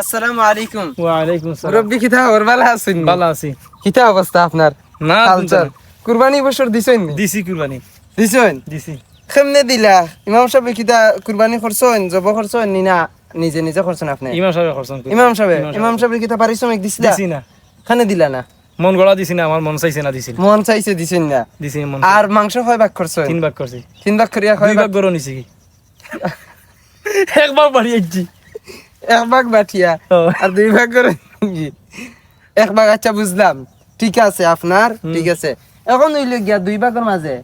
আসসালামু আলাইকুম। ওয়ালাইকুম সালাম। মুরব্বি কিতা ওর ভালো আছেন? ভালো আছি। কিতা অবস্থা আপনার? না কালচার কুরবানি বছর দিছেন দিছি কুরবানি। দিছেন? দিছি। কেমনে দিলা? ইমাম সাহেব কিতা কুরবানি করছেন জব করছেন নি না? নিজে নিজে করছেন আপনি? ইমাম সাহেব খরচন ইমাম সাহেব? ইমাম সাহেব। কিতা পারিশ্রমিক দিছিলা দিছি না। খানে দিলা না? মন গড়া দিছি না আমার মন চাইছে না দিছি। মন চাইছে দিছেন না? দিছি মন আর মাংস কয় ভাগ করছেন তিন ভাগ করছি। তিন ভাগ করিয়া কয় ভাগ? গরো নিছি একবার বাড়ি আইছি। এক ভাগ বাটিয়া আর দুই ভাগ করে এক ভাগ আচ্ছা বুঝলাম। ঠিক আছে আপনার? ঠিক আছে। এখন হইলে গিয়া দুই ভাগের মাঝে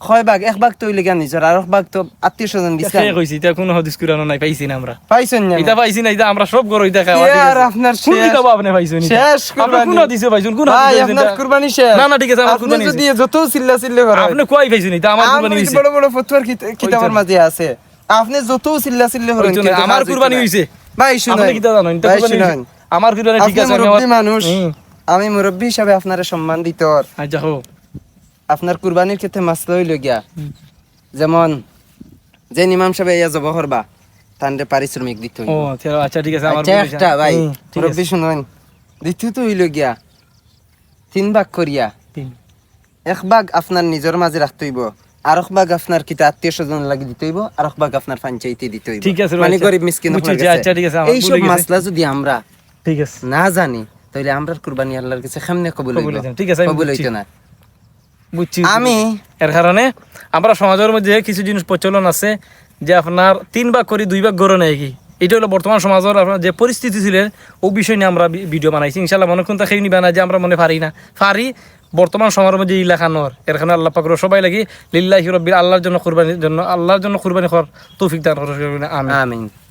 ছয় ভাগ? এক ভাগ তো হইলে গিয়া নিজের আর এক ভাগ তো আত্মীয় স্বজন দিছে হইছি এটা কোনো হদিস কুরানো নাই পাইছি না আমরা। পাইছেন না এটা পাইছি না এটা আমরা সব গরো এটা খাওয়া আর আপনার কোন শেষ। আপনি পাইছেন? শেষ কুরবানি। কোন দিছে পাইছেন? কোন হাদিসে আপনার কুরবানি শেষ। না, না, ঠিক আছে, আমার কুরবানি যদি যত চিল্লা চিল্লি করেন আপনি কই পাইছেন এটা আমার কুরবানি হইছে বড় বড় ফতুয়ার কিত- কিতাবের মাঝে আছে। আপনি যত চিল্লা চিল্লি করেন আমার কুরবানি। হইছে ভাই শুনুন ভাই শুনুন আমার ঠিক আছে? আমি মানুষ। আমি মুরব্বী হিসাবে আপনার সম্মান দিত আচ্ছা আপনার কুরবানির ক্ষেত্রে মাসলা হইল গিয়া যেমন যে ইমাম সাহেব ইয়া জব করবা তান্ডে পারিশ্রমিক দিতে ও আচ্ছা ঠিক আছে আমার আচ্ছা একটা ভাই। মুরব্বী শুনুন। দ্বিতীয়ত হইল গিয়া তিন ভাগ করিয়া এক ভাগ আপনার নিজের মাঝে রাখতে হইব। আর এক আপনার কিতা আত্মীয় স্বজন লাগি দিতে হইব আপনার পঞ্চায়েতে দিতে হইব। ঠিক আছে, মানে আচ্ছা। গরিব মিসকিন আচ্ছা, হয়ে গেছে। মাসলা যদি আমরা ঠিক আছে। না জানি তাহলে আমরা কুরবানি আল্লাহর কাছে কেমনে কবুল হইব? ঠিক আছে, কবুল হইতো না। বুঝছি আমি এর কারণে আমরা সমাজের মধ্যে কিছু জিনিস প্রচলন আছে যে আপনার তিন ভাগ করে দুই ভাগ গরো নেয় কি? এটা হলো বর্তমান সমাজের আপনার যে পরিস্থিতি ছিল ও বিষয় নিয়ে আমরা ভিডিও বানাইছি। ইনশাল্লাহ মনে কোনটা সেই নিবে না যে আমরা মনে পারি না। পারি বর্তমান সমারোহে মধ্যে ইলাখানোর লেখানোর এর কারণে আল্লাহ পাকুর সবাই লাগি লিল্লাহি রব্বিল আল্লাহর জন্য কুরবানির জন্য, আল্লাহর জন্য কুরবানি খর তৌফিক দান আমি